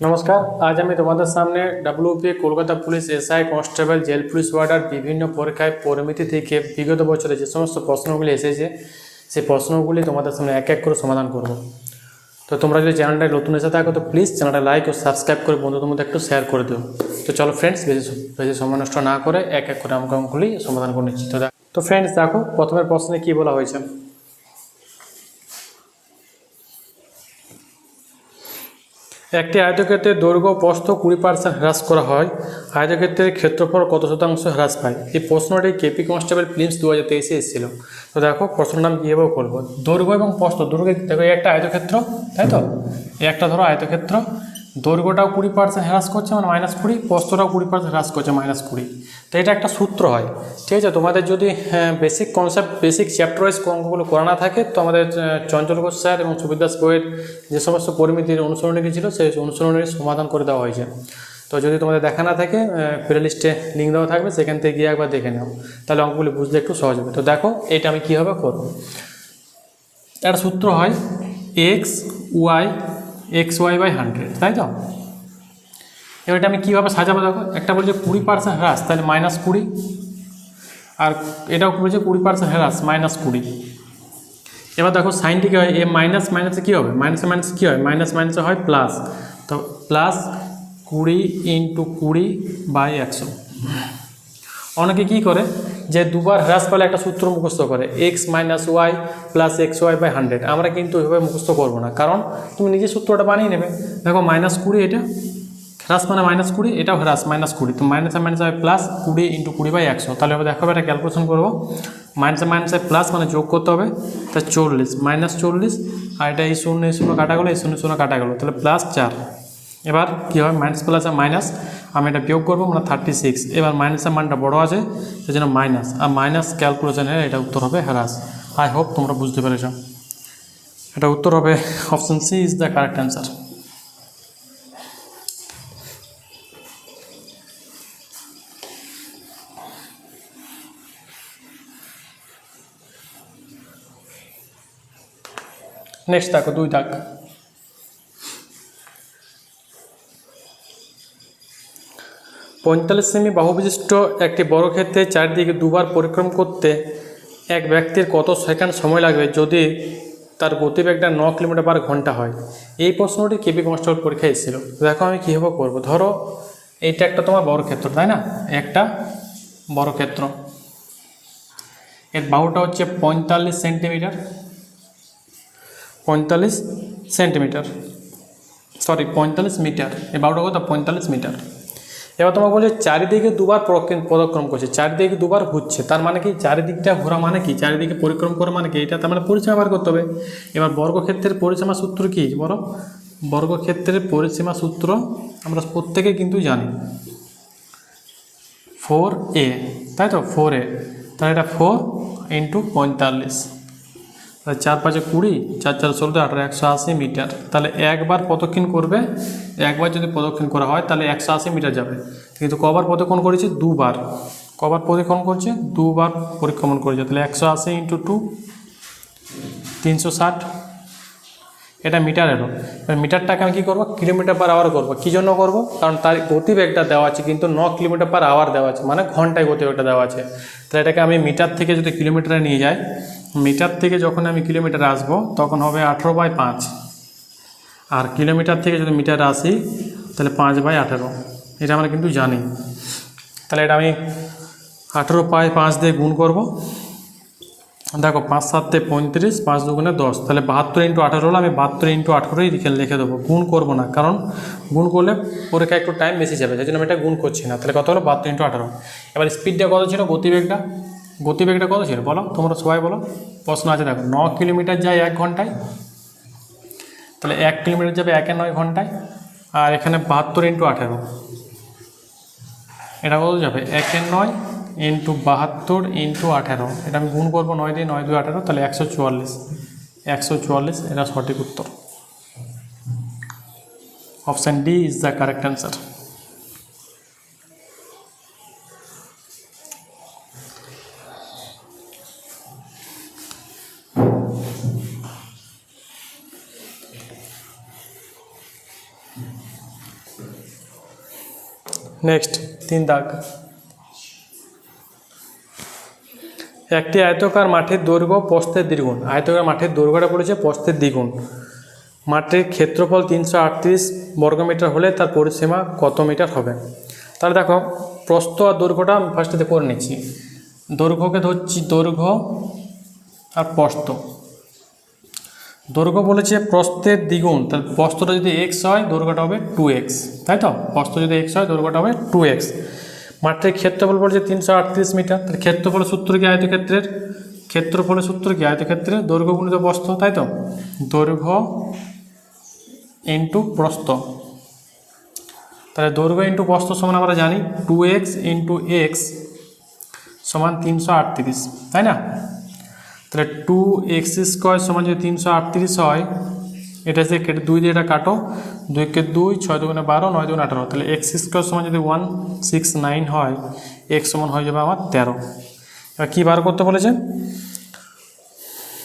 নমস্কার, আজ আমি তোমাদের সামনে WP Kolkata police SI constable, jail police warder, বিভিন্ন পরীক্ষায় পরিমিতি থেকে বিগত বছরে যে সমস্ত প্রশ্নগুলি এসেছে, সেই প্রশ্নগুলি তোমাদের সামনে এক এক করে সমাধান করব। তো তোমরা যদি চ্যানেলটায় নতুন এসে থাকো, তো প্লিজ চ্যানেলটা লাইক ও সাবস্ক্রাইব করে বন্ধুদের মধ্যে একটু শেয়ার করে দিও। তো চলো ফ্রেন্ডস বেশি বেশি সময় নষ্ট না করে এক এক করে আমাকে অঙ্কগুলি সমাধান করে নিচ্ছি। তো তো ফ্রেন্ডস দেখো প্রথমের প্রশ্নে কী বলা হয়েছে? একটি আয়তক্ষেত্রের দৈর্ঘ্য, প্রস্থ কুড়ি পার্সেন্ট হ্রাস করা হয়। আয়তক্ষেত্রের ক্ষেত্রফল কত শতাংশ হ্রাস পায়? এই প্রশ্নটি কেপি কনস্টেবল ফিল্মস দু হাজার তেইশে এসেছিল। তো দেখো প্রশ্নটা আমি কীভাবে করব? দৈর্ঘ্য এবং প্রস্থ, দৈর্ঘ্য, দেখো একটা আয়তক্ষেত্র, তাই তো? একটা ধরো আয়তক্ষেত্র। দৈর্ঘ্যটাও কুড়ি পার্সেন্ট হ্রাস করছে মানে মাইনাস কুড়ি প্রস্থটাও কুড়ি পার্সেন্ট হ্রাস করছে মাইনাস কুড়ি। তো এটা একটা সূত্র হয়। ঠিক আছে, তোমাদের যদি basic concept basic chapter wise অঙ্কগুলো করা না থাকে, তো আমাদের চঞ্চল ঘোষ স্যার এবং সুবিদাস বইয়ের যে সমস্ত পরিমিতির অনুসরণী ছিল, সেই অনুসরণের সমাধান করে দেওয়া হয়েছে। তো যদি তোমাদের দেখা না থাকে প্লে লিস্টে লিঙ্ক দেওয়া থাকবে, সেখান থেকে গিয়ে একবার দেখে নাও। তাহলে অঙ্কগুলি বুঝতে একটু সহজ হবে। তো দেখো, এটা আমি কীভাবে করব? একটা সূত্র হয় x y x y by hundred তাই তো? এবার এটা আমি কীভাবে সাজাবো দেখো? একটা বলছে কুড়ি পার্সেন্ট হ্রাস, তাহলে মাইনাস কুড়ি। আর এটাও বলছে কুড়ি পার্সেন্ট হ্রাস মাইনাস কুড়ি। এবার দেখো সাইনটি কী হয়, এ মাইনাস মাইনাসে কী হবে? মাইনাসে মাইনাসে কী হয়? মাইনাস মাইনাসে হয় প্লাস তো প্লাস কুড়ি ইন্টু কুড়ি বাই একশো। অনেকে কী করে? যে দুবার হ্রাস পেলে একটা সূত্র মুখস্থ করে x minus y plus x y by hundred আমরা কিন্তু ওইভাবে মুখস্থ করব না। কারণ তুমি নিজে সূত্রটা বানিয়ে নেবে। দেখো মাইনাস কুড়ি এটা, হ্রাস মানে মাইনাস কুড়ি, এটাও হ্রাস মাইনাস কুড়ি। তো মাইনাসে মাইনাস হবে প্লাস কুড়ি ইন্টু কুড়ি বাই একশো। তাহলে এবার দেখো এটা ক্যালকুলেশন করব। মাইনাসে মাইনাসে প্লাস মানে যোগ করতে হবে। তা চল্লিশ মাইনাস চল্লিশ, আর এটা এই শূন্য এই শূন্য কাটা গেলো, এই শূন্য শূন্য কাটা গেলো। তাহলে প্লাস চার। এবার কী হবে? মাইনাস প্লাস আর মাইনাস আমি এটা বিয়োগ করব মানে থার্টি সিক্স এবার মাইনাসের মানটা বড় আছে সেই জন্য মাইনাস আর মাইনাস ক্যালকুলেশনের এটা উত্তর হবে হ্রাস। আই হোপ তোমরা বুঝতে পেরেছ। এটা উত্তর হবে option C is the correct answer next দেখো দুই দাগ পঁয়তাল্লিশ সেমি বাহুবিশিষ্ট একটি বর্গক্ষেত্রে চারদিকে দুবার পরিক্রম করতে এক ব্যক্তির কত সেকেন্ড সময় লাগবে যদি তার গতিবেগটা ন কিলোমিটার পার ঘণ্টা হয়? এই প্রশ্নটি কেবি কনস্টেবল পরীক্ষায় এসেছিল। দেখো আমি কীভাবে করব? ধরো এইটা একটা তোমার বর্গক্ষেত্র তাই না? একটা বর্গক্ষেত্র এর বাহুটা হচ্ছে পঁয়তাল্লিশ সেন্টিমিটার। পঁয়তাল্লিশ সেন্টিমিটার। সরি, পঁয়তাল্লিশ মিটার। এই বাহুটা কথা পঁয়তাল্লিশ মিটার। এবার তোমাকে বলছে, চারিদিকে দুবার পদক্রম করছে, চারিদিকে দুবার ঘুরছে। তার মানে কি, চারিদিকটা ঘোরা মানে কি? চারিদিকে পরিক্রম করা মানে কি? এটা তার মানে পরিসীমা বার করতে হবে। এবার বর্গক্ষেত্রের পরিসীমা সূত্র কি? বলো। বর্গক্ষেত্রের পরিসীমা সূত্র আমরা প্রত্যেকে কিন্তু জানি। ফোর এ তাই তো? ফোর এ তাহলে এটা ফোর ইন্টু পঁয়তাল্লিশ। তাহলে চার পাঁচে কুড়ি, চার চার ষোলো আঠারো, একশো আশি মিটার। তাহলে একবার প্রদক্ষিণ করবে, একবার যদি প্রদক্ষিণ করা হয়, তাহলে একশো আশি মিটার যাবে। কিন্তু কবার প্রদক্ষিণ করেছে? দুবার। কবার প্রদক্ষিণ করছে? দুবার পরিক্রমণ করেছে। তাহলে একশো আশি ইন্টু টু তিনশো ষাট। এটা মিটার এলো। মিটারটাকে আমি কী করব? কিলোমিটার পার আওয়ার করব। কী জন্য করব? কারণ তার গতিবেগটা দেওয়া আছে, কিন্তু ন কিলোমিটার পার আওয়ার দেওয়া আছে। মানে ঘন্টায় গতিবেগটা দেওয়া আছে। তাহলে এটাকে আমি মিটার থেকে যদি কিলোমিটারে নিয়ে যাই মিটার থেকে যখন আমি কিলোমিটার আসব, তখন হবে আঠেরো বাই পাঁচ। আর কিলোমিটার থেকে যদি মিটার আসি, তাহলে পাঁচ বাই আঠেরো। এটা আমরা কিন্তু জানি। তাহলে এটা আমি আঠেরো পাই পাঁচ দিয়ে গুণ করব। দেখো, পাঁচ সাতে পঁয়ত্রিশ, পাঁচ দুগুণে দশ। তাহলে বাহাত্তর ইন্টু আঠারো হলো, আমি বাহাত্তর ইন্টু আঠারোই লিখে লিখে দেবো। গুণ করব না, কারণ গুণ করলে পরীক্ষা একটু টাইম বেশি যাবে সেই জন্য আমি এটা গুণ করছি না। তাহলে কত হলো? বাহাত্তর ইন্টু আঠারো। এবার স্পিডটা কত ছিল? গতিবেগটা? গতিবেগটা কত ছিল? বলো, তোমরা সবাই বলো। প্রশ্ন আছে, দেখো, ন কিলোমিটার যায় এক ঘন্টায়। তাহলে এক কিলোমিটার যাবে একে নয় ঘন্টায়, আর এখানে বাহাত্তর ইন্টু আঠেরো। এটা কত যাবে? একে নয় ইন্টু বাহাত্তর ইন্টু আঠেরো। এটা আমি গুণ করব নয় দিয়ে নয় দুই আঠেরো, তাহলে একশো চুয়াল্লিশ। একশো চুয়াল্লিশ, এটা সঠিক উত্তর। Option D is the correct answer. Next তিন দাগ। একটি আয়তকার মাঠের দৈর্ঘ্য প্রস্থের দ্বিগুণ। আয়তকার মাঠের দৈর্ঘ্যটা পড়েছে প্রস্থের দ্বিগুণ। মাঠের ক্ষেত্রফল তিনশো আটত্রিশ বর্গমিটার হলে তার পরিসীমা কত মিটার হবে? তাহলে দেখো, প্রস্থ আর দৈর্ঘ্যটা আমি ফার্স্টে করে নিচ্ছি। দৈর্ঘ্যকে ধরছি দৈর্ঘ্য আর প্রস্থ। দৈর্ঘ্য বলেছে প্রস্থের দ্বিগুণ, তাহলে প্রস্থটা যদি এক্স হয় দৈর্ঘ্যটা হবে টু এক্স তাই তো? প্রস্থ যদি এক্স হয় দৈর্ঘ্যটা হবে টু এক্স মাঠের ক্ষেত্রফল বলেছে তিনশো আটত্রিশ মিটার, তাহলে ক্ষেত্রফলের সূত্র কি আয়তক্ষেত্রের? ক্ষেত্রফলের সূত্র কি আয়তক্ষেত্রের? দৈর্ঘ্য গুণিত প্রস্থ, তাই তো? দৈর্ঘ্য ইন্টু প্রস্থ। তাহলে দৈর্ঘ্য ইন্টু প্রস্থ সমান আমরা জানি টু এক্স ইন্টু এক্স সমান তিনশো আটত্রিশ, তাই না? তাহলে টু এক্স স্কোয়ার সমান যদি তিনশো আটত্রিশ হয়, এটা সে কেটে দুই দিয়ে এটা কাটো দুইকে দুই, ছয় দুগুণে বারো, নয় দুগুণে আঠারো। তাহলে এক্স স্কোয়ার সমান যদি ওয়ান সিক্স নাইন হয় এক্স সমান হয়ে যাবে আমার তেরো। এবার কী বার করতে বলেছে?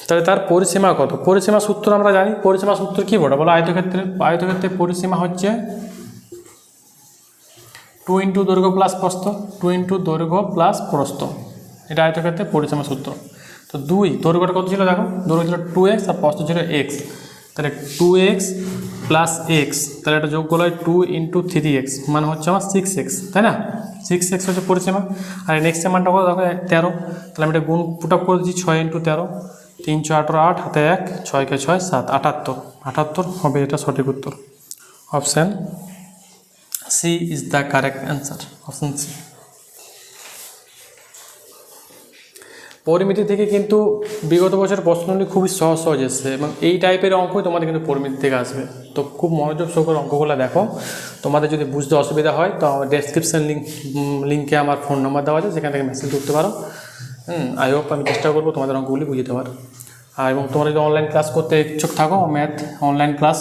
তাহলে তার পরিসীমা কত? পরিসীমা সূত্র আমরা জানি, পরিসীমা সূত্র কী বলো? বলো আয়তক্ষেত্রের আয়তক্ষেত্রের পরিসীমা হচ্ছে টু ইন্টু দৈর্ঘ্য প্লাস প্রস্থ টু ইন্টু দৈর্ঘ্য প্লাস প্রস্থ। এটা আয়তক্ষেত্রের পরিসীমা সূত্র। তো দুই দৈর্ঘ্যটা কত ছিল দেখো? দৈর্ঘ্য ছিল টু এক্স আর প্রস্থ ছিল এক্স তাহলে টু এক্স প্লাস এক্স তাহলে এটা যোগ করলে হয় টু ইন্টু থ্রি এক্স মানে হচ্ছে আমার সিক্স এক্স তাই না? সিক্স এক্স হচ্ছে পরিসীমা। আর নেক্সট মানটা কত? দেখো, তেরো। তাহলে আমি এটা গুণ পুট আপ করে দিচ্ছি ছয় ইন্টু তেরো। তিনশো আঠারো, আট, হাতে এক ছয়কে ছয়, সাত, আটাত্তর। আটাত্তর হবে, এটা সঠিক উত্তর। Option C is the correct answer option C পরিমিতি থেকে কিন্তু বিগত বছর প্রশ্নগুলি খুবই সহজ সহজ এসছে এবং এই টাইপের অঙ্কই তোমাদের কিন্তু পরিমিতি থেকে আসবে। তো খুব মনোযোগ সহকারে অঙ্কগুলো দেখো। তোমাদের যদি বুঝতে অসুবিধা হয়, তো আমার ডেসক্রিপশান লিঙ্ক লিঙ্কে আমার ফোন নাম্বার দেওয়া আছে, সেখান থেকে মেসেজ করতে পারো। হুম আই হোপ আমি চেষ্টা করব তোমাদের অঙ্কগুলি বুঝে দেওয়ার। আর এবং তোমরা যদি অনলাইন ক্লাস করতে ইচ্ছুক থাকো math online class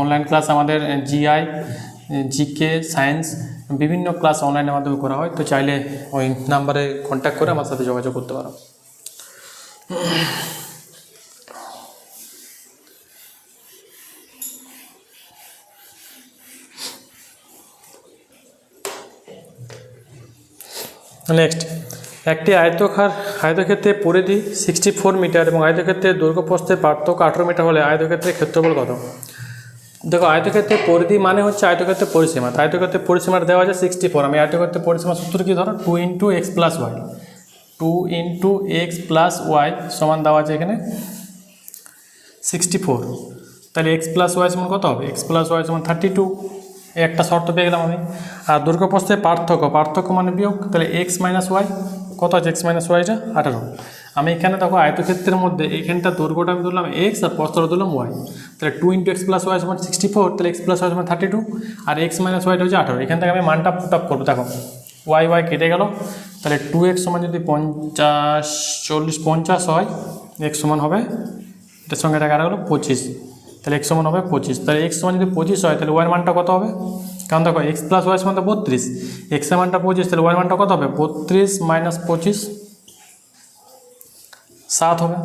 online class আমাদের জিআই জিকে সায়েন্স বিভিন্ন ক্লাস অনলাইনের মাধ্যমে করা হয়। তো চাইলে ওই নাম্বারে কন্ট্যাক্ট করে আমার সাথে যোগাযোগ করতে পারো। নেক্সট একটি আয়তকার আয়তক্ষেত্রে পরিধি সিক্সটি ফোর মিটার এবং আয়তক্ষেত্রে দুর্গপ্রস্থের পার্থক্য আঠেরো মিটার হলে আয়তক্ষেত্রের ক্ষেত্রফল কত? দেখো আয়তক্ষেত্রের পরিধি মানে হচ্ছে আয়তক্ষেত্রে পরিসীমা। তো আয়তক্ষেত্রের পরিসীমাটা দেওয়া আছে সিক্সটি ফোর আমি আয়তক্ষেত্রের পরিসীমা সূত্র কি ধরো? Two into x plus y two into x plus y সমান দেওয়া আছে এখানে সিক্সটি ফোর তাহলে এক্স প্লাস ওয়াই সমান কত হবে? এক্স প্লাস ওয়াই সমান থার্টি টু একটা শর্ত পেয়ে গেলাম আমি। আর দৈর্ঘ্যপ্রস্থের পার্থক্য পার্থক্য মানে বিয়োগ। তাহলে এক্স মাইনাস ওয়াই কত আছে এক্স মাইনাস ওয়াইটা আঠারো। আমি এখানে দেখো আয়তক্ষেত্রের মধ্যে এখানটা দৈর্ঘ্যটা আমি ধরলাম এক্স আর প্রস্থটা ধরলাম ওয়াই তাহলে two into x plus y সমান সিক্সটি ফোর তাহলে এক্স প্লাস ওয়াই সমান থার্টি টু আর এক্স মাইনাস ওয়াইটা হচ্ছে আঠারো। এখান থেকে আমি মানটা পুট আপ করব, দেখো। ওয়াই ওয়াই কেটে গেল। তাহলে টু এক্স সমান যদি পঞ্চাশ, চল্লিশ, পঞ্চাশ হয় এক্স সমান হবে, এটার সঙ্গে এটা কাটা গেলো পঁচিশ। তাহলে এক্স সমান হবে পঁচিশ। তাহলে এক্স সমান যদি পঁচিশ হয়, তাহলে ওয়াই মানটা কত হবে? কারণ দেখো এক্স প্লাস ওয়াই সমান তো বত্রিশ। এক্সের মানটা পঁচিশ, তাহলে ওয়াই মানটা কত হবে? বত্রিশ মাইনাস পঁচিশ, সাত হবে।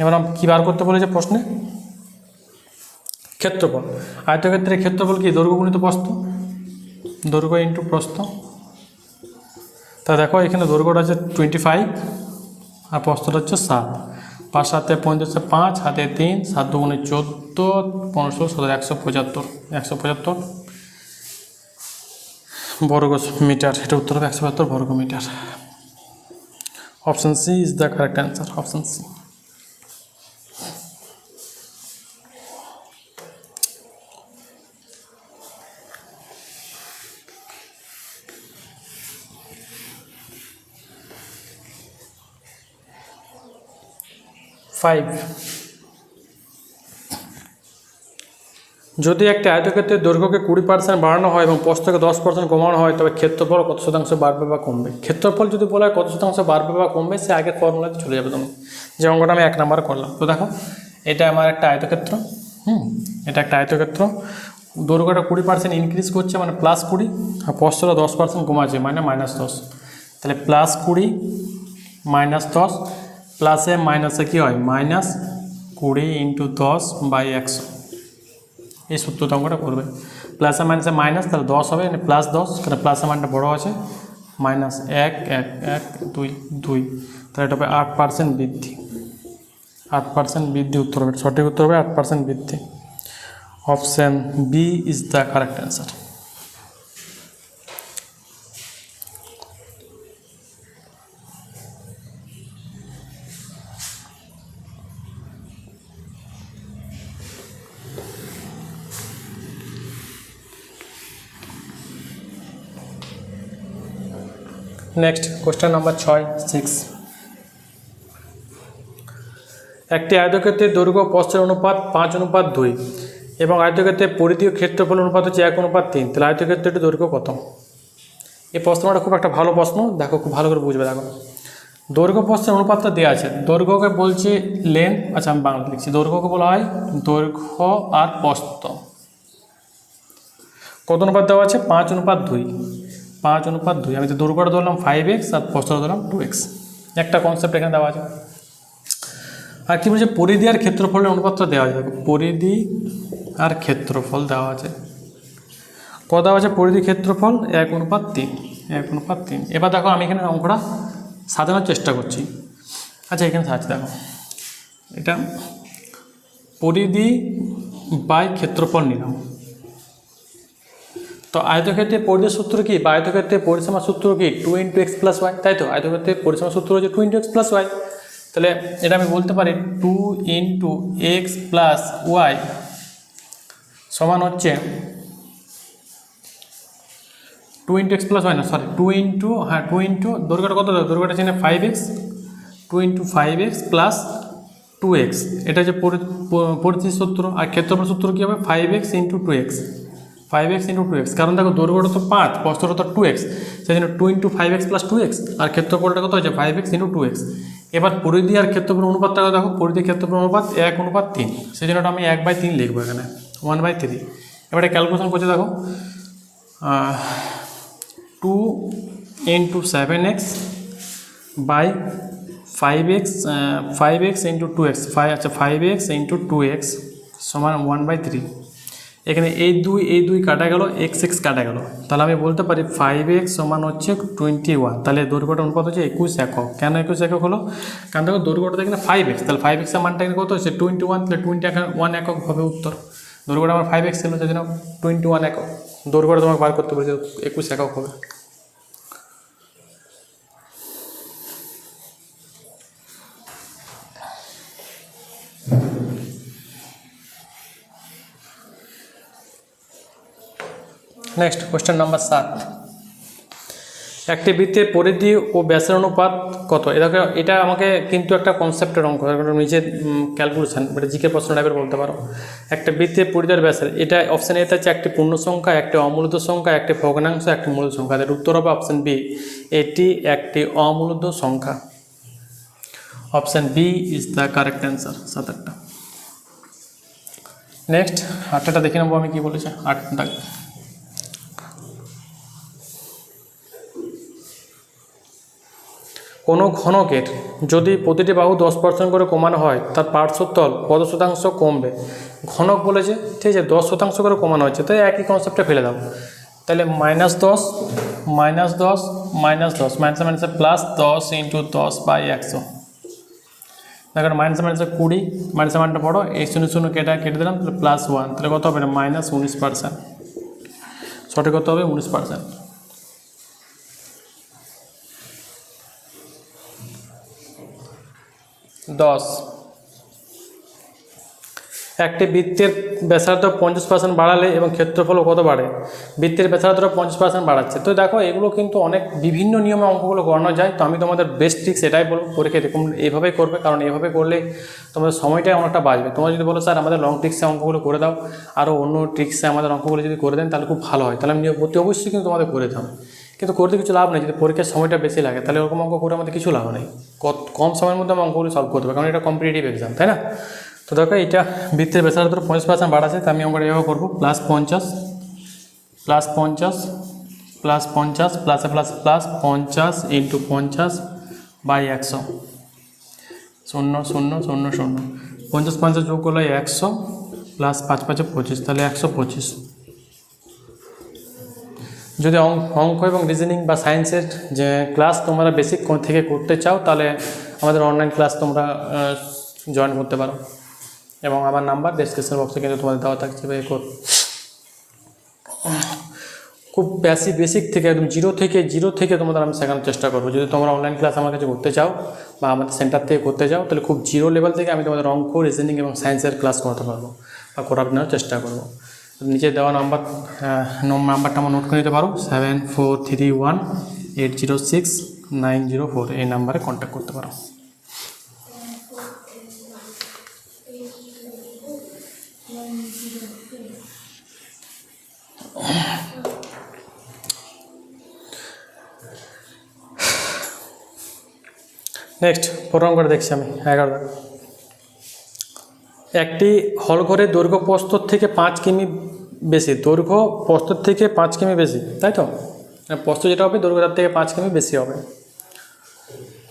এবার কী বার করতে বলেছে প্রশ্নে? ক্ষেত্রফল। আয়তক্ষেত্রে ক্ষেত্রফল কি? দৈর্ঘ্য গুণিত প্রস্থ দৈর্ঘ্য ইন্টু প্রস্থ। তা দেখো, এখানে দৈর্ঘ্যটা হচ্ছে টোয়েন্টি ফাইভ আর প্রস্তুত হচ্ছে সাত। পাঁচ সাতে পঞ্চাশে পাঁচ, হাতে তিন, সাত দুগুণে চোদ্দ, পনেরোশো সতেরো, একশো পঁচাত্তর একশো পঁচাত্তর। বর্গ মিটার এটা উত্তর হবে একশো পঁচাত্তর বর্গ metre option C is the correct answer, option C. Five যদি একটি আয়তক্ষেত্রের দৈর্ঘ্যকে কুড়ি পার্সেন্ট বাড়ানো হয় এবং প্রস্থকে দশ পার্সেন্ট কমানো হয়, তবে ক্ষেত্রফল কত শতাংশ বাড়বে বা কমবে? ক্ষেত্রফল যদি বলা হয় কত শতাংশ বাড়বে বা কমবে, সে আগের ফর্মুলাতে চলে যাবে তুমি যে অঙ্কটা আমি এক নাম্বার করলাম। তো দেখো, এটা আমার একটা আয়তক্ষেত্র, হুম? এটা একটা আয়তক্ষেত্র। দৈর্ঘ্যটা কুড়ি পার্সেন্ট ইনক্রিজ করছে মানে প্লাস কুড়ি, আর প্রস্থটা দশ পার্সেন্ট কমাচ্ছে মানে মাইনাস দশ। তাহলে প্লাস কুড়ি মাইনাস দশ প্লাসে মাইনাসে কী হয়? মাইনাস কুড়ি ইন্টু দশ বাই একশো। এই সূত্রটা অঙ্কটা করবে। প্লাসে মাইনাসে মাইনাস, তাহলে দশ হবে মানে প্লাস দশ কারণ প্লাসের মানটা বড়ো আছে মাইনাস এক এক এক, দুই দুই। তাহলে এটা হবে আট পার্সেন্ট বৃদ্ধি। আট পার্সেন্ট বৃদ্ধি উত্তর হবে। সঠিক উত্তর হবে আট পার্সেন্ট বৃদ্ধি। Option B is the correct answer. Next question number ছয় সিক্স একটি আয়তক্ষেত্রের দৈর্ঘ্য প্রস্থের অনুপাত পাঁচ অনুপাত দুই এবং আয়তক্ষেত্রের পরিধি ক্ষেত্রফল অনুপাত হচ্ছে এক অনুপাত তিন। তাহলে আয়তক্ষেত্রটির দৈর্ঘ্য কত? এই প্রশ্নটা খুব একটা ভালো প্রশ্ন, দেখো খুব ভালো করে বুঝবে, দেখো। দৈর্ঘ্য প্রস্থের অনুপাতটা দেওয়া আছে। দৈর্ঘ্যকে বলছি লেন্থ আচ্ছা আমি বাংলা লিখছি। দৈর্ঘ্যকে বলা হয় দৈর্ঘ্য আর প্রস্থ কত অনুপাত দেওয়া আছে? পাঁচ অনুপাত দুই। পাঁচ অনুপাত দুই। আমি তো দৈর্ঘ্যটা ধরলাম ফাইভ এক্স আর প্রস্থটা ধরলাম টু এক্স একটা কনসেপ্ট এখানে দেওয়া আছে। আর কি বলছে? পরিধি আর ক্ষেত্রফলের অনুপাতটা দেওয়া আছে। পরিধি আর ক্ষেত্রফল দেওয়া আছে। কত দেওয়া আছে? পরিধি, ক্ষেত্রফল, এক অনুপাত তিন। এক অনুপাত তিন। এবার দেখো, আমি এখানে অঙ্কটা সাজানোর চেষ্টা করছি। আচ্ছা এখানে সাজ দেখো। এটা পরিধি বাই ক্ষেত্রফল নিলাম। তো আয়তক্ষেত্রে পরিধির সূত্র কি বা আয়তক্ষেত্রে পরিসীমা সূত্র কি? Two into x plus y তাই তো? আয়তক্ষেত্রে পরিসীমা সূত্র হচ্ছে two into x plus y তাহলে এটা আমি বলতে পারি two into x plus y সমান হচ্ছে two into x plus y না সরি টু ইন্টু হ্যাঁ টু ইন্টু দৈর্ঘ্যটা কত? দৈর্ঘ্যটা চিনে five x two into five x plus two x এটা হচ্ছে পরিচিত সূত্র। আর ক্ষেত্রফল সূত্র কী হবে? Five x into two x five x into two x কারণ দেখো দৈর্ঘ্যটা তো পাঁচ প্রস্তটা তো টু এক্স সেই জন্য two into five x plus two x আর ক্ষেত্রফলটা কত হয়েছে? Five x into two x এবার পরিধি আর ক্ষেত্রফল অনুপাতটা দেখো, পরিধি, ক্ষেত্রফল অনুপাত এক, অনুপাত তিন। সেই জন্য আমি এক বাই তিন লিখব এখানে। ওয়ান বাই থ্রি এবারে ক্যালকুলেশন করছে দেখো two into seven x by five x five x into two x five আচ্ছা five x into two x সমান ওয়ান বাই থ্রি এখানে এই দুই এই দুই কাটা গেল এক্স এক্স কাটা গেল। তাহলে আমি বলতে পারি ফাইভ এক্স সমান হচ্ছে টোয়েন্টি ওয়ান তাহলে দৈর্ঘ্যটা অনুপাত হচ্ছে একুশ একক। কেন একুশ একক হলো? কারণ দেখো দৈর্ঘ্যটা এখানে ফাইভ এক্স তাহলে ফাইভ এক্সের মানটা এখানে কত হচ্ছে? টোয়েন্টি ওয়ান তাহলে টোয়েন্টি ওয়ান একক হবে উত্তর। দৈর্ঘ্যটা আমার ফাইভ এক্স ছিল সেই টোয়েন্টি ওয়ান একক। দৈর্ঘ্যটা তোমাকে বার করতে পারছি একুশ একক হবে। নেক্সট কোয়েশ্চেন নাম্বার সাত একটি বৃত্তের পরিধি ও ব্যাসের অনুপাত কত? এটাকে এটা আমাকে কিন্তু একটা কনসেপ্টের অঙ্ক নিজের ক্যালকুলেশন এটা জিকে প্রশ্ন টাইপের বলতে পারো। একটা বৃত্তের পরিধির ব্যাসের, এটা অপশান এতে হচ্ছে একটি পূর্ণ সংখ্যা, একটি অমূলত সংখ্যা, একটি ভগ্নাংশ, একটি মূল সংখ্যা। এর উত্তর হবে অপশান বি এটি একটি অমূলত সংখ্যা। Option B is the correct answer সাত আটটা। নেক্সট আটটা দেখে নেব আমি কী বলেছি। আট কোনো ঘনকের যদি প্রতিটি বাহু দশ পার্সেন্ট করে কমানো হয়, তার পার্শ্বতল কত শতাংশ কমবে। ঘনক বলেছে, ঠিক আছে, দশ শতাংশ করে কমানো হচ্ছে তাই একই কনসেপ্টে ফেলে দাও। তাহলে মাইনাস দশ মাইনাস দশ মাইনাস দশ মাইনাস মাইনাসে প্লাস দশ ইন্টু দশ বাই একশো। দেখো মাইনাস মাইনাসে কুড়ি মাইনাসে মানটা পড়ো, এই শূন্য শূন্য কেটে কেটে দিলাম, তাহলে প্লাস ওয়ান তাহলে কত হবে? না মাইনাস উনিশ পার্সেন্ট সঠিক কত হবে উনিশ পার্সেন্ট দশ। একটি বৃত্তের ব্যাসার্ধ পঞ্চাশ পার্সেন্ট বাড়ালে এবং ক্ষেত্রফলও কত বাড়ে? বৃত্তের ব্যাসার্ধটা পঞ্চাশ পার্সেন্ট বাড়াচ্ছে। তো দেখো, এগুলো কিন্তু অনেক বিভিন্ন নিয়মে অঙ্কগুলো করানো যায়। তো আমি তোমাদের বেস্ট ট্রিক্স এটাই বলব। পরীক্ষা এরকম এইভাবেই করবে। কারণ এইভাবে করলে তোমাদের সময়টাই অনেকটা বাঁচবে। তোমরা যদি বলো, স্যার, আমাদের লং ট্রিক্সে অঙ্কগুলো করে দাও। আরও অন্য ট্রিক্সে আমাদের অঙ্কগুলো যদি করে দেন, তাহলে খুব ভালো হয়। তাহলে আমি অতি অবশ্যই কিন্তু তোমাদের করে দিতাম। কিন্তু করতে কিছু লাভ নেই, যদি পরীক্ষার সময়টা বেশি লাগে, তাহলে ওরকম অঙ্ক করে আমাদের কিছু লাভ নেই। কম সময়ের মধ্যে আমি অঙ্কগুলো সলভ করতে পারব কারণ এটা কম্পিটিটিভ এক্সাম তাই না? তো দেখো এটা বৃত্তের বেসার ধরো পঞ্চাশ পার্সেন্ট বাড়াচ্ছে, তো আমি অঙ্কটা এভাবে করব প্লাস পঞ্চাশ প্লাস পঞ্চাশ প্লাস পঞ্চাশ প্লাসে প্লাস প্লাস পঞ্চাশ ইন্টু পঞ্চাশ বাই একশো। শূন্য শূন্য শূন্য শূন্য। পঞ্চাশ পঞ্চাশ যোগ করলে একশো প্লাস পাঁচ, পাঁচে পঁচিশ, তাহলে একশো পঁচিশ। যদি অঙ্ক এবং রিজনিং বা সায়েন্সের যে ক্লাস তোমরা বেসিক থেকে করতে চাও, তাহলে আমাদের অনলাইন ক্লাস তোমরা জয়েন করতে পারো। এবং আমার নাম্বার ডিসক্রিপশন বক্সে কিন্তু তোমাদের দেওয়া থাকছে কর। খুব বেশি বেসিক থেকে একদম জিরো থেকে জিরো থেকে তোমাদের আমি শেখানোর চেষ্টা করব। যদি তোমরা অনলাইন ক্লাস আমার কাছে করতে চাও বা আমাদের সেন্টার থেকে করতে চাও, তাহলে খুব জিরো লেভেল থেকে আমি তোমাদের অঙ্ক রিজনিং এবং সায়েন্সের ক্লাস করাতে পারব বা করার চেষ্টা করব। নিচে দেওয়া নাম্বার নাম্বারটা আমার নোট করে নিতে পারো seven four three one eight zero six nine zero four এই নাম্বারে কন্ট্যাক্ট করতে পারো নেক্সট প্রোগ্রাম করে দেখছি আমি, এগারো। একটি হলঘরের দৈর্ঘ্য প্রস্তর থেকে পাঁচ কিমি বেশি, দৈর্ঘ্য প্রস্তর থেকে পাঁচ কিমি বেশি, তাই তো? মানে প্রস্তর যেটা হবে, দৈর্ঘ্য তার থেকে পাঁচ কিমি বেশি হবে।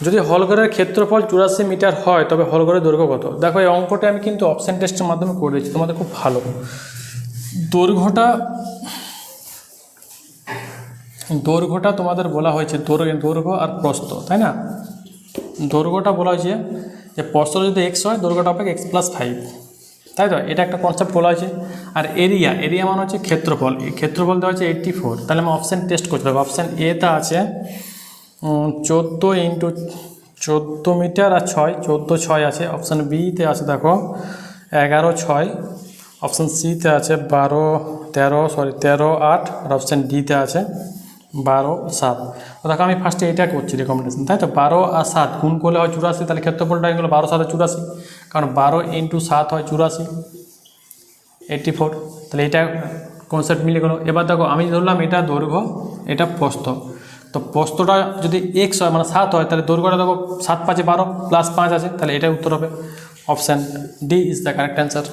যদি হলঘরের ক্ষেত্রফল চুরাশি মিটার হয়, তবে হলঘরের দৈর্ঘ্য কত? দেখো, এই অঙ্কটা আমি কিন্তু অপশান টেস্টের মাধ্যমে করে দিচ্ছি তোমাদের খুব ভালো। দৈর্ঘ্যটা দৈর্ঘ্যটা তোমাদের বলা হয়েছে দৈর্ঘ্য দৈর্ঘ্য আর প্রস্ত তাই না? দৈর্ঘ্যটা বলা হয়েছে যে প্রস্থ যদি এক্স হয় দৈর্ঘ্যটা হবে এক্স প্লাস ফাইভ তাই তো? এটা একটা কনসেপ্ট বলা হয়েছে। আর এরিয়া এরিয়া মানে হচ্ছে ক্ষেত্রফল। ক্ষেত্রফল দেওয়া হচ্ছে এইট্টি ফোর তাহলে আমি অপশান টেস্ট করতে হবে অপশান এতে আছে চোদ্দ ইন্টু চোদ্দ মিটার আর ছয়। চোদ্দ, ছয় আছে। অপশান বিতে আছে, দেখো, এগারো, ছয়। অপশান সিতে আছে, বারো, তেরো সরি তেরো, আট। আর অপশান ডিতে আছে, বারো, সাত। দেখো আমি ফার্স্টে এটা করছি রেকমেন্ডেশন তাই তো? বারো আর সাত গুণ করলে হয় চুরাশি, তাহলে ক্ষেত্রফলটা হয়ে গেলো বারো সাথে চুরাশি। কারণ বারো ইন্টু সাত হয় চুরাশি। এইটটি ফোর তাহলে এটা কনসেপ্ট মিলে গেলো। এবার দেখো, আমি ধরলাম এটা দৈর্ঘ্য, এটা প্রস্থ। তো প্রস্থটা যদি এক্স হয় মানে সাত হয়, তাহলে দৈর্ঘ্যটা দেখো, সাত পাঁচে বারো প্লাস পাঁচ আছে, তাহলে এটাই উত্তর হবে। Option D is the correct answer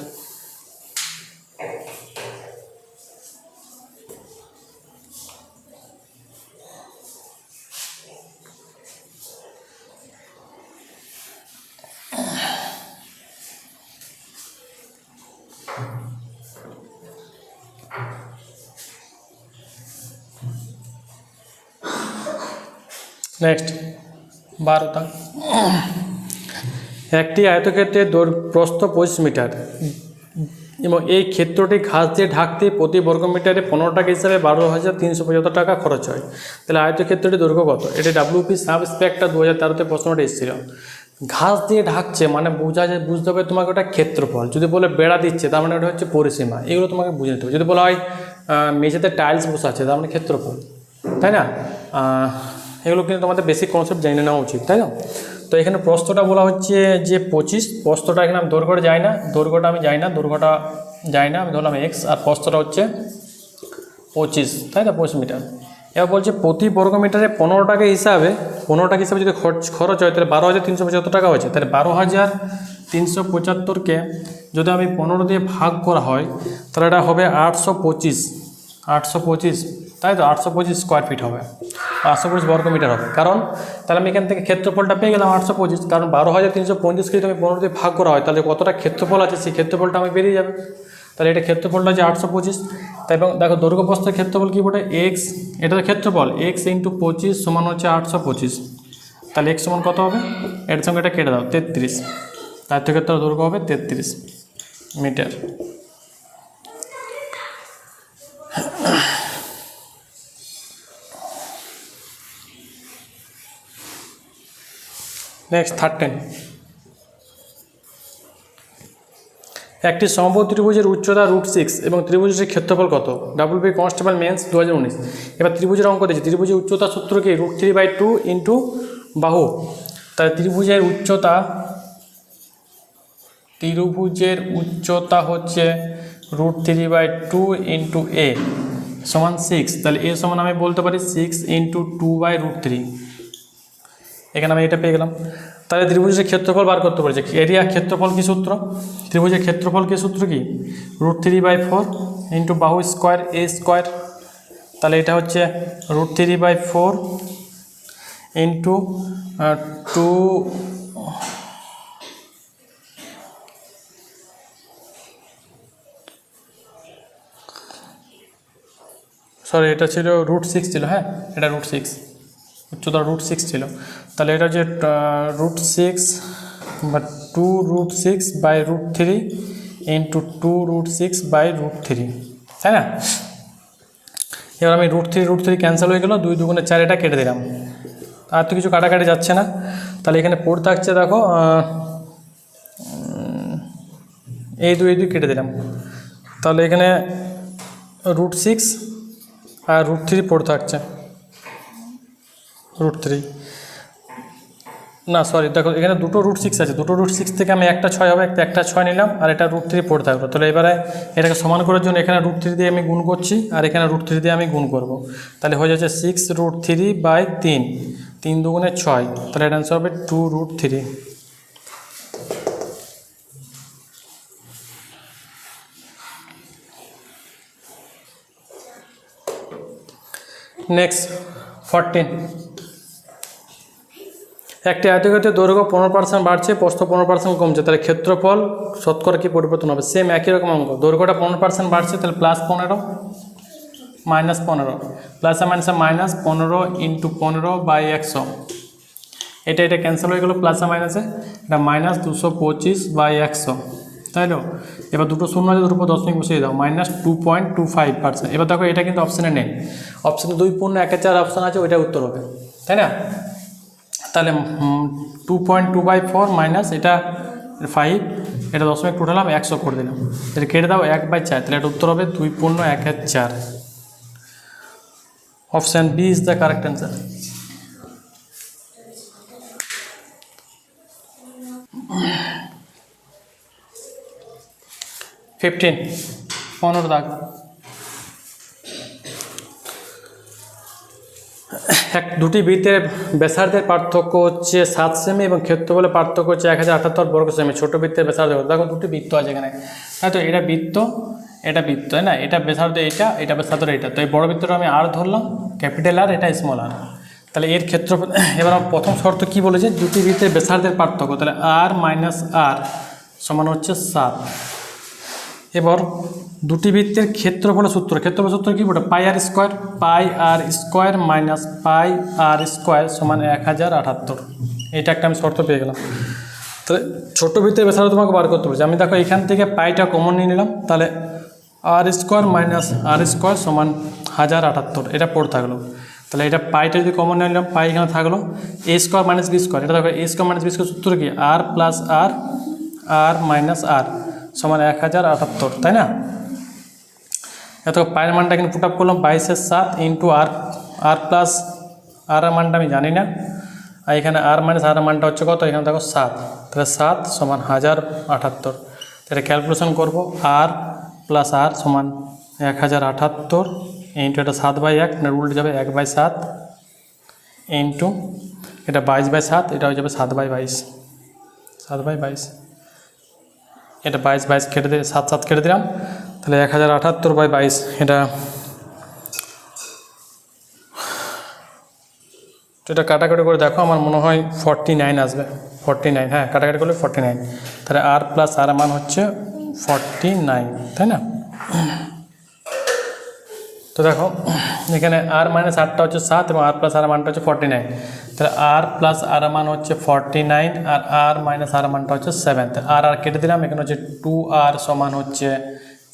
next বারোটা একটি আয়তক্ষেত্রের দৈর্ঘ্য প্রস্থ পঁচিশ মিটার। এবং এই ক্ষেত্রটি ঘাস দিয়ে ঢাকতে প্রতি বর্গমিটারে পনেরো টাকা হিসাবে বারো হাজার তিনশো পঁচাত্তর টাকা খরচ হয়। তাহলে আয়তক্ষেত্রটি দৈর্ঘ্য কত? এটি ডাব্লিউপি সাব স্পেক্টার দু হাজার তেরোতে প্রশ্নটা এসেছিল। ঘাস দিয়ে ঢাকছে মানে বোঝা যায়, বুঝতে হবে তোমাকে ওটা ক্ষেত্রফল। যদি বলে বেড়া দিচ্ছে, তার মানে ওটা হচ্ছে পরিসীমা। এগুলো তোমাকে বুঝে নিতে হবে। যদি বলা হয় মেঝেতে টাইলস বসাচ্ছে তার মানে ক্ষেত্রফল। তাই না? এগুলো কিন্তু তোমাদের বেসিক কনসেপ্ট জেনে নেওয়া উচিত, তাই না? তো এখানে প্রস্তটা বলা হচ্ছে যে পঁচিশ, প্রস্তটা এখানে আমি দৈর্ঘ্যটা যাই না, দৈর্ঘ্যটা আমি যাই না, দৈর্ঘ্যটা যাই না, আমি ধরলাম এক্স আর প্রস্তটা হচ্ছে পঁচিশ, তাই না পঁচিশ মিটার। এবার বলছে প্রতি বর্গ মিটারে পনেরো টাকা হিসাবে, পনেরো টাকা হিসাবে যদি খরচ খরচ হয়, তাহলে বারো হাজার তিনশো পঁচাত্তর টাকা হয়েছে। তাহলে বারো হাজার তিনশো পঁচাত্তরকে যদি আমি পনেরো দিয়ে ভাগ করা হয়, তাহলে এটা হবে আটশো পঁচিশ আটশো পঁচিশ, তাই তো? আটশো পঁচিশ স্কোয়ার ফিট হবে। আটশো পঁচিশ বর্গ মিটার হবে। কারণ তাহলে আমি এখান থেকে ক্ষেত্রফলটা পেয়ে গেলাম আটশো পঁচিশ। কারণ বারো হাজার তিনশো পঁচিশকে যদি আমি পনেরো দিয়ে ভাগ করা হয়, তাহলে কতটা ক্ষেত্রফল আছে সেই ক্ষেত্রফলটা আমি বেরিয়ে যাবে। তাহলে এটা ক্ষেত্রফলটা যে আটশো পঁচিশ। তাই এবং দেখো দৈর্ঘ্য প্রস্থের ক্ষেত্রফল কী বটে? এক্স এটা ক্ষেত্রফল। এক্স ইন্টু পঁচিশ সমান হচ্ছে আটশো পঁচিশ। তাহলে এক্স সমান কত হবে? এর সঙ্গে এটা কেটে দাও, তেত্রিশ। তার ক্ষেত্রে দৈর্ঘ্য হবে তেত্রিশ মিটার। থার্টেন একটি সমবাহু ত্রিভুজের উচ্চতা রুট সিক্স এবং ত্রিভুজের ক্ষেত্রফল কত? ডাবল কনস্টেবল মেন্স দু হাজার উনিশ। এবার ত্রিভুজের অঙ্ক দিয়েছে ত্রিভুজের উচ্চতা সূত্র কি root three by two into বাহু। তাহলে ত্রিভুজের উচ্চতা ত্রিভুজের উচ্চতা হচ্ছে root three by two into a সমান সিক্স তাহলে এ সমান আমি বলতে পারি six into two by root three এখানে আমি এটা পেয়ে গেলাম। তাহলে ত্রিভুজের ক্ষেত্রফল বার করতে পারছি এরিয়া ক্ষেত্রফল কি সূত্র? ত্রিভুজের ক্ষেত্রফল কি সূত্র কি? Root three by four into বাহু স্কোয়ার এ স্কোয়ার তাহলে এটা হচ্ছে root three by four into two sorry এটা ছিল রুট সিক্স ছিল হ্যাঁ? এটা রুট সিক্স উচ্চতা রুট সিক্স ছিল। তাহলে এটা যে রুট সিক্স বা two root six by root three into two root six by root three তাই না? এবার আমি root three root three cancel হয়ে গেলো, দুই দুগুণে চার এটা কেটে দিলাম। আর তো কিছু কাটাকাটি যাচ্ছে না। তাহলে এখানে পড় থাকছে দেখো এই দুই এই দুই কেটে দিলাম। তাহলে এখানে রুট সিক্স আর রুট থ্রি পড়ে থাকছে। রুট থ্রি না সরি দেখো, এখানে দুটো রুট সিক্স আছে। দুটো রুট সিক্স থেকে আমি একটা ছয় হবে, একটা একটা ছয় নিলাম, আর এটা রুট থ্রি পড়ে থাকল। তাহলে এবারে এটাকে সমান করার জন্য এখানে রুট থ্রি দিয়ে আমি গুণ করছি, আর এখানে রুট থ্রি দিয়ে আমি গুণ করব। তাহলে হয়ে যাচ্ছে সিক্স রুট থ্রি বাই তিন। তিন দুগুণে ছয়। তাহলে এটা অ্যান্সার হবে two root three next fourteen একটি আয়তক্ষেত্রের দৈর্ঘ্য পনেরো পার্সেন্ট বাড়ছে, প্রস্থ পনেরো পার্সেন্ট কমছে। তাহলে ক্ষেত্রফল শতকরা কি পরিবর্তন হবে? সেম একই রকম অঙ্ক। দৈর্ঘ্যটা পনেরো পার্সেন্ট বাড়ছে, তাহলে প্লাস পনেরো মাইনাস পনেরো। প্লাস মাইনাসে মাইনাস পনেরো ইন্টু পনেরো বাই একশো। এটা এটা ক্যান্সেল হয়ে গেলো প্লাসে মাইনাসে এটা মাইনাস দুশো পঁচিশ বাই একশো। তাই তো? এবার দুটো শূন্য আছে, দুটো দশমিক বসিয়ে দাও। Minus two point two five percent এবার দেখো, এটা কিন্তু অপশানে নেই। অপশানে দুই পূর্ণ, একে চার অপশান আছে ওইটা উত্তর হবে। তাই না? তাহলে two point two by four minus এটা ফাইভ এটা দশমিক টোটালাম একশো করে দিলাম। এটা কেটে দাও এক বাই চার, তাহলে এটা উত্তর হবে দুই পূর্ণ একের চার। Option B is the correct answer fifteen পনেরো দাগ। এক, দুটি বৃত্তের ব্যাসার্ধের পার্থক্য হচ্ছে সাত সেমি এবং ক্ষেত্রফলের পার্থক্য হচ্ছে এক হাজার আটাত্তর বর্গ সেমি। ছোটো বৃত্তের ব্যাসার্ধ? দেখো দুটি বৃত্ত আছে এখানে। হ্যাঁ তো এটা বৃত্ত এটা বৃত্ত না? এটা ব্যাসার্ধ এটা এটা ব্যাসার্ধ এটা। তো এই বড় বৃত্তটা আমি আর ধরলাম, ক্যাপিটাল আর, এটা স্মল আর তাহলে এর ক্ষেত্র এবার আমার প্রথম শর্ত কী বলেছে? দুটি বৃত্তের ব্যাসার্ধের পার্থক্য, তাহলে আর মাইনাস আর সমান হচ্ছে সাত। এবার দুটি বৃত্তের ক্ষেত্রফলের সূত্র। ক্ষেত্রফল সূত্র কী? বলে pi r square, pi r square minus pi r square সমান এক হাজার আটাত্তর। এটা একটা আমি শর্ত পেয়ে গেলাম। তাহলে ছোটো বৃত্তের ব্যাসার্ধ তোমাকে বার করতে বলছি আমি দেখো এখান থেকে পাইটা কমন নিয়ে নিলাম, তাহলে r square minus r square সমান হাজার আটাত্তর। এটা পড়ে থাকল। তাহলে এটা পাইটা যদি কমন নিয়ে নিলাম, পাই এখানে থাকল a square minus b square. এটা দেখো a square minus b square সূত্র কি? আর প্লাস আর আর মাইনাস আর সমান এক হাজার আটাত্তর, তাই না? এত পায়ের মানটা কিন্তু পুট আপ করলাম, বাইশের সাত ইন্টু আর আর প্লাস আর মানটা আমি জানি না। আর এখানে আর মাইনাস আর মানটা হচ্ছে কত? এখানে দেখো সাত। তাহলে সাত সমান হাজার আটাত্তর। এটা ক্যালকুলেশন করব আর প্লাস আর সমান এক হাজার আটাত্তর ইন্টু এটা সাত বাই এক না উল্টে যাবে এক বাই সাত ইন্টু এটা বাইশ বাই সাত, এটা হয়ে যাবে সাত বাই বাইশ। সাত বাই বাইশ। এটা বাইশ বাইশ কেটে দিয়ে, সাত সাত কেটে দিলাম। তাহলে এক হাজার আটাত্তর বাই বাইশ, এটা এটা কাটাকাটি করে দেখো, আমার মনে হয় ফর্টি নাইন আসবে। ফর্টি নাইন হ্যাঁ কাটাকাটি করলে ফর্টি নাইন তাহলে আর প্লাস আর মান হচ্ছে ফর্টি নাইন তাই না? তো দেখো, এখানে আর মাইনাস আটটা হচ্ছে সাত এবং আর প্লাস আর মানটা হচ্ছে ফর্টি নাইন তাহলে আর প্লাস আর মান হচ্ছে ফর্টি নাইন আর আর মাইনাস আর মানটা হচ্ছে সেভেন আর আর কেটে দিলাম, এখানে হচ্ছে টু আর সমান হচ্ছে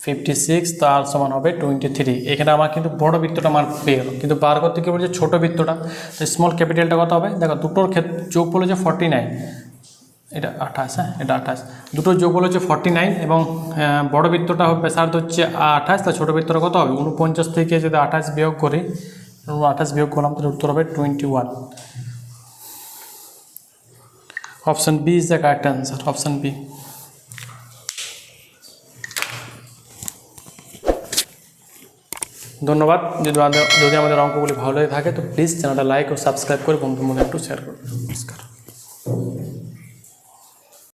ফিফটি সিক্স তো আর সমান হবে টোয়েন্টি থ্রি এখানে আমার কিন্তু বড় বৃত্তটা আমার পেয়ে গেলো। কিন্তু বার করতে কী বলছে? ছোটো বৃত্তটা। তো স্মল ক্যাপিটালটা কত হবে? দেখো, দুটোর ক্ষেত্রে যোগ বলেছে ফর্টি নাইন এটা আঠাশ হ্যাঁ? এটা আঠাশ। দুটো যোগ হচ্ছে ফর্টি নাইন এবং বড় বৃত্তটা হবে ব্যাসার্ধ হচ্ছে আঠাশ। তা ছোটো বৃত্তটা কত হবে? উনপঞ্চাশ থেকে যদি আঠাশ বিয়োগ করি আঠাশ বিয়োগ করলাম, তাহলে উত্তর হবে twenty one option B is the correct answer option B ধন্যবাদ। যদি যদি আমাদের অঙ্কগুলি ভালো লেগে থাকে, তো প্লিজ চ্যানেলটা লাইক ও সাবস্ক্রাইব করে বন্ধুর মধ্যে একটু শেয়ার করুন। নমস্কার।